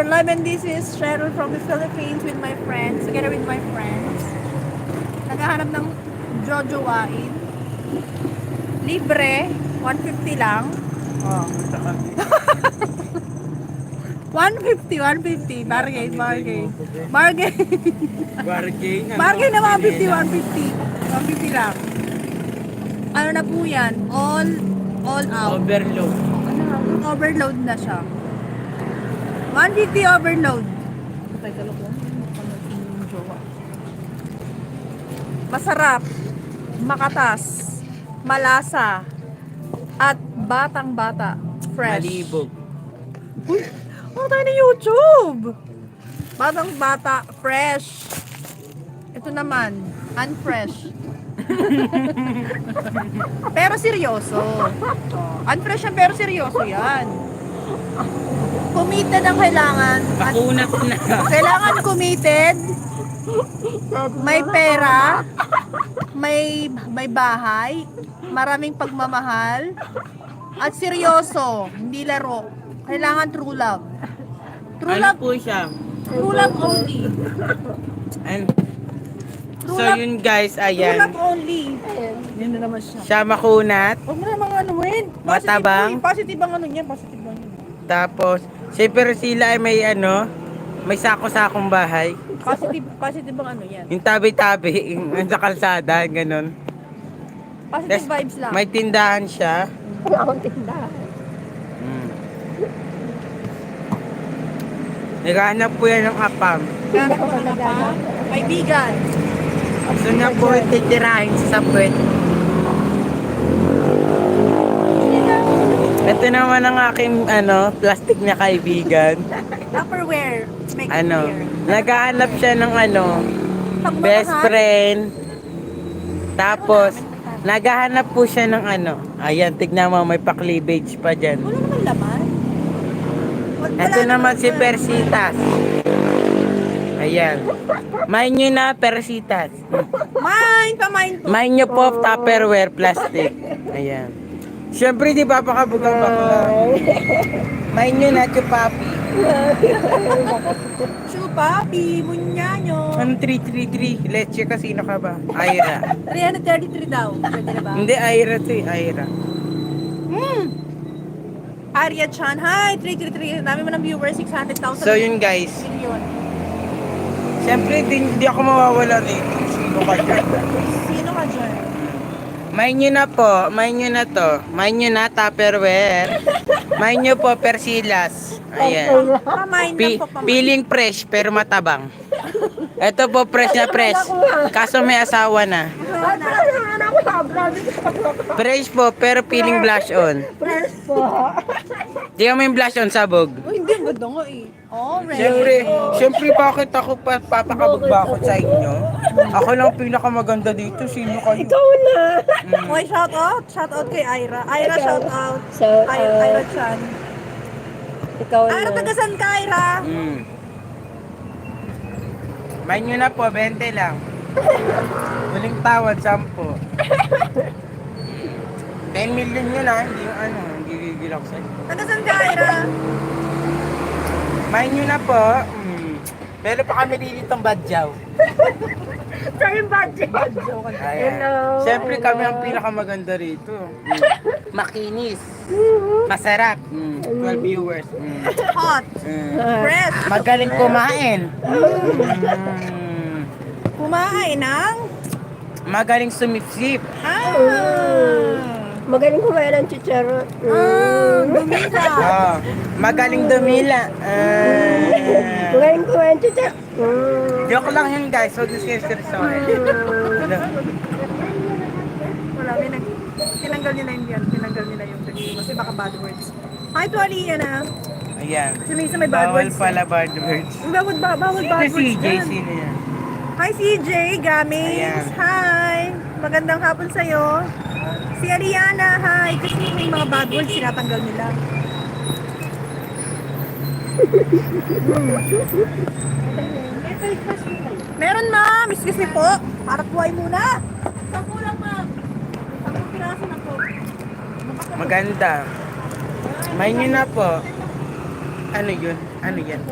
we're live and this is Cheryl from the Philippines with my friends, together with my friends. Naghahanap ng jojowain. Libre, 150 lang. Oh. 150, 150. Bargain, bargain. Bargain. Bargain. ano? bargain na 150, 150. 150 lang. Ano na po yan? All, all out. Overload. Ano, overload na siya. 150 overload. Masarap, makatas, malasa, at batang-bata. Fresh. Malibog. Uy, ano tayo na YouTube? Batang-bata, fresh. Ito naman, unfresh. pero seryoso. Unfresh yan, pero seryoso yan. Committed ang kailangan. At na. kailangan committed. May pera. May may bahay. Maraming pagmamahal. At seryoso. Hindi laro. Kailangan true love. True Ano love, po siya? true love only. And, True so love, yun guys, true ayan. love only. Yan na naman siya. Siya makunat. Huwag mo namang anuin. Positive Matabang. yun. Positive ang ano niya. Positive ang yun. Tapos, siyempre sila ay may ano, may sako-sakong bahay. Positive, positive ang ano yan. Yung tabi-tabi, yung sa kalsada, ganun. Positive Tas, vibes lang. May tindahan siya. Wala akong tindahan. Mm. Naghahanap po yan ng apam. Ganap ko na pa. Kaibigan. Gusto niya po titirahin sa puwet. Ito naman ang aking ano, plastic na kaibigan. Tupperware. Make Ano, naghahanap siya ng ano, best friend. Tapos, naghahanap po siya ng ano. Ayan, tignan mo, may pa-cleavage pa dyan. Wala naman laman. Wala Ito naman si. Persitas. Ayan. Main nyo na, Persitas. Mine, pamain po. Main nyo po, Tupperware plastic. Ayan. Siyempre, di ba pakabugang bakla? Main nyo na, Chupapi. Chupapi, munyanyo. Ano 333? Leche kasino ka ba? Aira. 333 daw. Pwede na ba? Hindi, Aira to eh. Aira. Hmm. Arya Chan. Hi, 333. Ang Dami mo ng viewers, 600,000. So yun guys. Million. Siyempre, di, di ako mawawala rito. Sino ka dyan? Sino ka dyan? Main nyo na po. Main nyo na to. Main nyo na, Tupperware. Main nyo po, Persilas. Ayan. Pamain Pi- lang po, pamain. feeling fresh pero matabang. Ito po fresh na fresh. Kaso may asawa na. Ay. Fresh po pero feeling blush on. Fresh po. Di mo yung blush on sabog. Oh, hindi, ang ganda nga eh. Oh. Siyempre, siyempre bakit ako pa, papakabagbakot sa inyo? Ako lang pinakamaganda dito. Sino kayo? Ikaw na. Mm. Oy, shout out. Shout out kay Ira. Ira, shout out. Shout Ira, out. Ira Chan. Ikaw Ira, na. taga saan ka, Ira? Mm. Main nyo na po, 20 lang. Huling tawad, 10. 10 million nyo na, hindi yung ano, hindi gigil ako sa'yo. Taga saan ka, Ira? Main nyo na po. Mm. Pero pa kami dito ng badyaw. Sa yung budget. Hello. Siyempre kami ang pinakamaganda rito. Mm. Makinis. Masarap. Mm. 12 viewers. Mm. Hot. Mm. Fresh. Magaling kumain. Mm. Kumain ng... Magaling sumipsip. Ah! Magaling kumain ng chicharon. Ah, bumisa. Ah, magaling dumila. Ah. Magaling kumain ng chicharon. Mm. Joke lang yun guys. Huwag niyo siya seryosohin. Ano? Wala, may nag... Tinanggal nila yung yan. Tinanggal nila yung kasi baka bad words. Hi to Aliyah na. Ayan. Kasi isa may bad Bawal words. pala bad words. Bawal, ba, bawal bad Si words CJ, dyan. sino yan? Hi CJ, Gamings. Ayan. Hi. Magandang hapon sa'yo. Si Ariana, hi. Kasi may mga bad words sinatanggal nila. Meron ma'am. Excuse me po. Para buhay muna. Sampu lang ma'am. Sampung piraso na po. Maganda. Main nyo na po. Ano yun? Ano yan?